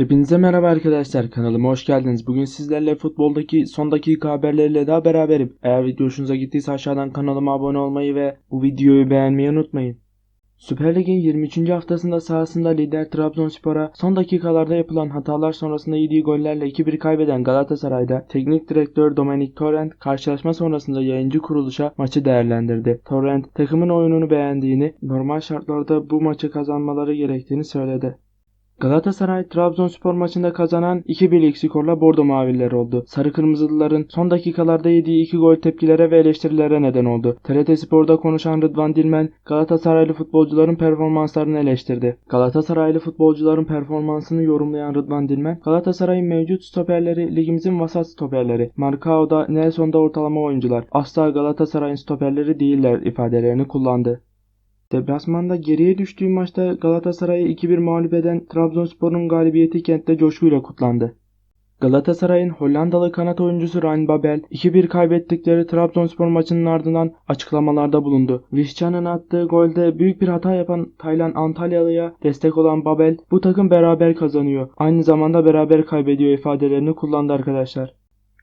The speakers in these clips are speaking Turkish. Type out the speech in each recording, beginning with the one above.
Hepinize merhaba arkadaşlar kanalıma hoş geldiniz. Bugün sizlerle futboldaki son dakika haberleriyle daha beraberim. Eğer video hoşunuza gittiyse aşağıdan kanalıma abone olmayı ve bu videoyu beğenmeyi unutmayın. Süper Lig'in 23. haftasında sahasında lider Trabzonspor'a son dakikalarda yapılan hatalar sonrasında yediği gollerle 2-1 kaybeden Galatasaray'da teknik direktör Dominic Torrent karşılaşma sonrasında yayıncı kuruluşa maçı değerlendirdi. Torrent takımın oyununu beğendiğini, normal şartlarda bu maçı kazanmaları gerektiğini söyledi. Galatasaray Trabzonspor maçında kazanan 2-1'lik skorla Bordo Maviler oldu. Sarı Kırmızılıların son dakikalarda yediği iki gol tepkilere ve eleştirilere neden oldu. TRT Spor'da konuşan Rıdvan Dilmen Galatasaraylı futbolcuların performanslarını eleştirdi. Galatasaraylı futbolcuların performansını yorumlayan Rıdvan Dilmen Galatasaray'ın mevcut stoperleri ligimizin vasat stoperleri. Marcao'da Nelson'da ortalama oyuncular. Asla Galatasaray'ın stoperleri değiller ifadelerini kullandı. Deplasmanda geriye düştüğü maçta Galatasaray'ı 2-1 mağlup eden Trabzonspor'un galibiyeti kentte coşkuyla kutlandı. Galatasaray'ın Hollandalı kanat oyuncusu Ryan Babel 2-1 kaybettikleri Trabzonspor maçının ardından açıklamalarda bulundu. Vişcan'ın attığı golde büyük bir hata yapan Taylan Antalyalı'ya destek olan Babel bu takım beraber kazanıyor. Aynı zamanda beraber kaybediyor ifadelerini kullandı arkadaşlar.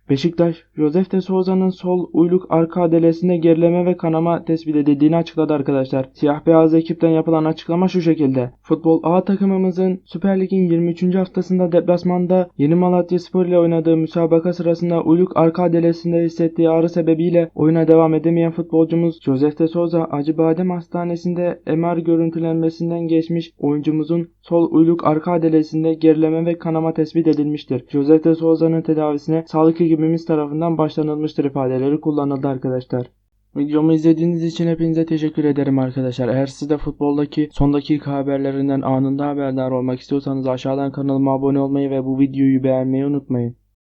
Beşiktaş, Josef de Souza'nın sol uyluk arka adelesinde gerileme ve kanama tespit edildiğini açıkladı arkadaşlar. Siyah beyaz ekipten yapılan açıklama şu şekilde. Futbol A takımımızın Süper Lig'in 23. haftasında deplasmanda Yeni Malatya Spor ile oynadığı müsabaka sırasında uyluk arka adelesinde hissettiği ağrı sebebiyle oyuna devam edemeyen futbolcumuz Josef de Souza Acıbadem Hastanesi'nde MR görüntülenmesinden geçmiş oyuncumuzun sol uyluk arka adelesinde gerileme ve kanama tespit edilmiştir. Josef de Souza'nın tedavisine sağlık ekibimiz tarafından başlanılmıştır ifadeleri kullanıldı arkadaşlar. Videomu izlediğiniz için hepinize teşekkür ederim arkadaşlar. Eğer siz de futboldaki son dakika haberlerinden anında haberdar olmak istiyorsanız aşağıdan kanalıma abone olmayı ve bu videoyu beğenmeyi unutmayın.